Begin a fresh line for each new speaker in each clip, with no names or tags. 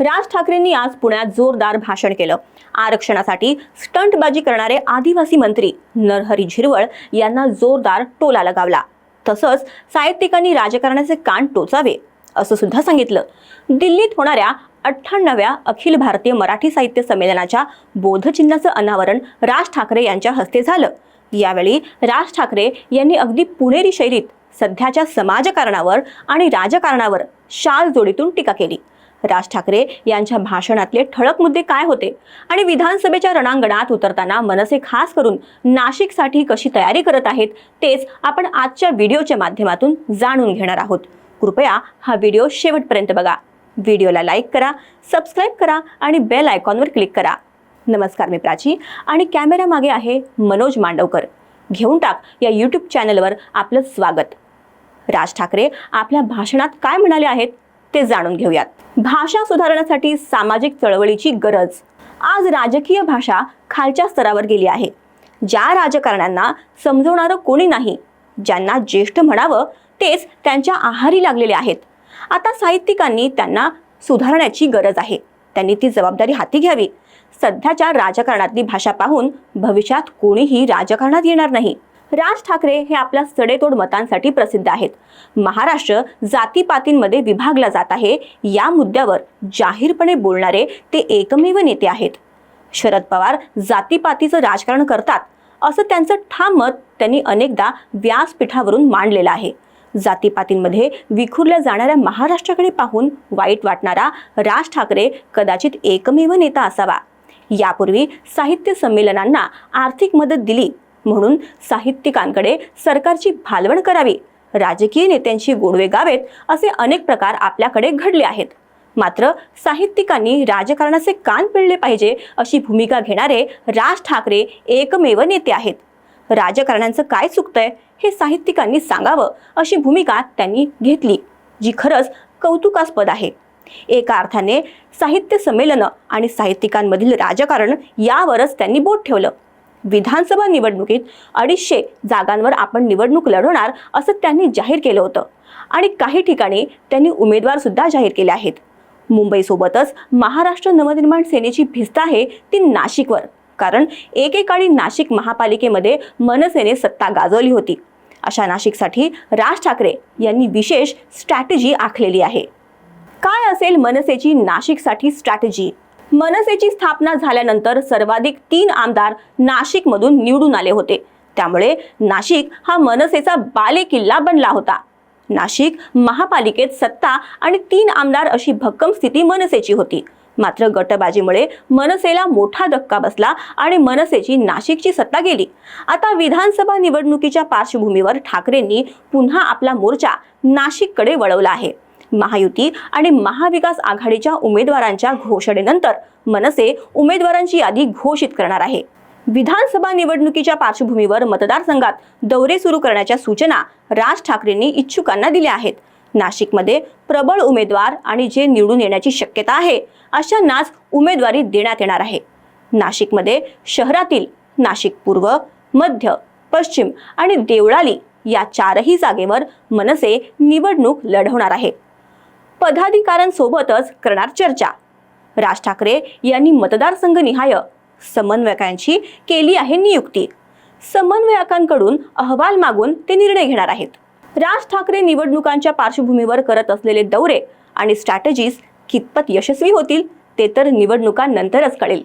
राज ठाकरेंनी आज पुण्यात जोरदार भाषण केलं. आरक्षणासाठी स्टंटबाजी करणारे आदिवासी मंत्री नरहरी झिरवळ यांना जोरदार टोला लगावला. तसंच साहित्यिकांनी राजकारणाचे कान टोचावे असं सुद्धा सांगितलं. दिल्लीत होणाऱ्या अठ्ठ्याण्णव्या अखिल भारतीय मराठी साहित्य संमेलनाच्या बोधचिन्हाचं अनावरण राज ठाकरे यांच्या हस्ते झालं. यावेळी राज ठाकरे यांनी अगदी पुणेरी शैलीत सध्याच्या समाजकारणावर आणि राजकारणावर शाल जोडीतून टीका केली. राज ठाकरे यांच्या भाषणातले ठळक मुद्दे काय होते? आणि विधानसभेच्या रणांगणात उतरताना मनसे खास करून नाशिकसाठी कशी तयारी करत आहेत? तेच आपण आजच्या व्हिडिओच्या माध्यमातून जाणून घेणार आहोत. कृपया हा व्हिडिओ शेवटपर्यंत बघा. व्हिडिओला लाईक करा सबस्क्राईब करा आणि बेल आयकॉनवर क्लिक करा. नमस्कार मी प्राची आणि कॅमेऱ्यामागे आहे मनोज मांडवकर. घेऊन टाक या यूट्यूब चॅनलवर आपलं स्वागत. राज ठाकरे आपल्या भाषणात काय म्हणाले आहेत? ते जाणून घेऊयात. भाषा सुधारण्यासाठी सामाजिक चळवळीची गरज. आज राजकीय भाषा खालच्या स्तरावर गेली आहे. ज्या राजकारण्यांना समजवणारं कोणी नाही ज्यांना ज्येष्ठ म्हणावं तेच त्यांच्या आहारी लागलेले आहेत. आता साहित्यिकांनी त्यांना सुधारण्याची गरज आहे. त्यांनी ती जबाबदारी हाती घ्यावी. सध्याच्या राजकारणातली भाषा पाहून भविष्यात कोणीही राजकारणात येणार नाही. राज ठाकरे हे आपल्या सडेतोड मतांसाठी प्रसिद्ध आहेत. महाराष्ट्र जातीपातींमध्ये विभागला जात आहे. या मुद्द्यावर जाहीरपणे बोलणारे ते एकमेव नेते आहेत. शरद पवार जातीपातीचं राजकारण करतात असं त्यांचं ठाम मत त्यांनी अनेकदा व्यासपीठावरून मांडलेलं आहे. जातीपातींमध्ये विखुरल्या जाणाऱ्या महाराष्ट्राकडे पाहून वाईट वाटणारा राज ठाकरे कदाचित एकमेव नेता असावा. यापूर्वी साहित्य संमेलनांना आर्थिक मदत दिली म्हणून साहित्यिकांकडे सरकारची भालवण करावी. राजकीय नेत्यांची गोडवे गावेत असे अनेक प्रकार आपल्याकडे घडले आहेत. मात्र साहित्यिकांनी राजकारणाचे कान पिळले पाहिजे अशी भूमिका घेणारे राज ठाकरे एकमेव नेते आहेत. राजकारण्याचं काय चुकतंय हे साहित्यिकांनी सांगावं अशी भूमिका त्यांनी घेतली जी खरंच कौतुकास्पद आहे. एका अर्थाने साहित्य संमेलनं आणि साहित्यिकांमधील राजकारण यावरच त्यांनी बोट ठेवलं. विधानसभा निवडणुकीत अडीचशे जागांवर आपण निवडणूक लढवणार असं त्यांनी जाहीर केलं होतं. आणि काही ठिकाणी त्यांनी उमेदवार सुद्धा जाहीर केले आहेत. मुंबईसोबतच महाराष्ट्र नवनिर्माण सेनेची भिस्त आहे ती नाशिकवर. कारण एकेकाळी नाशिक महापालिकेमध्ये मनसेने सत्ता गाजवली होती. अशा नाशिकसाठी राज ठाकरे यांनी विशेष स्ट्रॅटेजी आखलेली आहे. काय असेल मनसेची नाशिकसाठी स्ट्रॅटेजी? मनसेची स्थापना झाल्यानंतर सर्वाधिक तीन आमदार नाशिकमधून निवडून आले होते. त्यामुळे नाशिक हा मनसेचा बालेकिल्ला बनला होता. नाशिक महापालिकेत सत्ता आणि तीन आमदार अशी भक्कम स्थिती मनसेची होती. मात्र गटबाजीमुळे मनसेला मोठा धक्का बसला आणि मनसेची नाशिकची सत्ता गेली. आता विधानसभा निवडणुकीच्या पार्श्वभूमीवर ठाकरेंनी पुन्हा आपला मोर्चा नाशिककडे वळवला आहे. महायुती आणि महाविकास आघाडीच्या उमेदवारांच्या घोषणेनंतर मनसे उमेदवारांची यादी घोषित करणार आहे. विधानसभा निवडणुकीच्या पार्श्वभूमीवर मतदारसंघात दौरे सुरू करण्याच्या सूचना राज ठाकरेंनी इच्छुकांना दिल्या आहेत. नाशिकमध्ये प्रबळ उमेदवार आणि जे निवडून येण्याची शक्यता आहे अशांनाच उमेदवारी देण्यात येणार आहे. नाशिकमध्ये शहरातील नाशिक पूर्व मध्य पश्चिम आणि देवळाली या चारही जागेवर मनसे निवडणूक लढवणार आहे. पदाधिकाऱ्यांसोबतच करणार चर्चा. राज ठाकरे यांनी मतदारसंघनिहाय समन्वयकांची केली आहे नियुक्ती. समन्वयकांकडून अहवाल मागून ते निर्णय घेणार आहेत. राज ठाकरे निवडणुकांच्या पार्श्वभूमीवर करत असलेले दौरे आणि स्ट्रॅटेजीज कितपत यशस्वी होतील ते तर निवडणुकांनंतरच कळेल.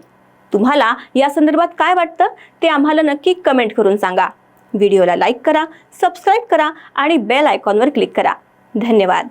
तुम्हाला या संदर्भात काय वाटतं ते आम्हाला नक्की कमेंट करून सांगा. व्हिडिओला लाईक करा सबस्क्राईब करा आणि बेल आयकॉनवर क्लिक करा. धन्यवाद.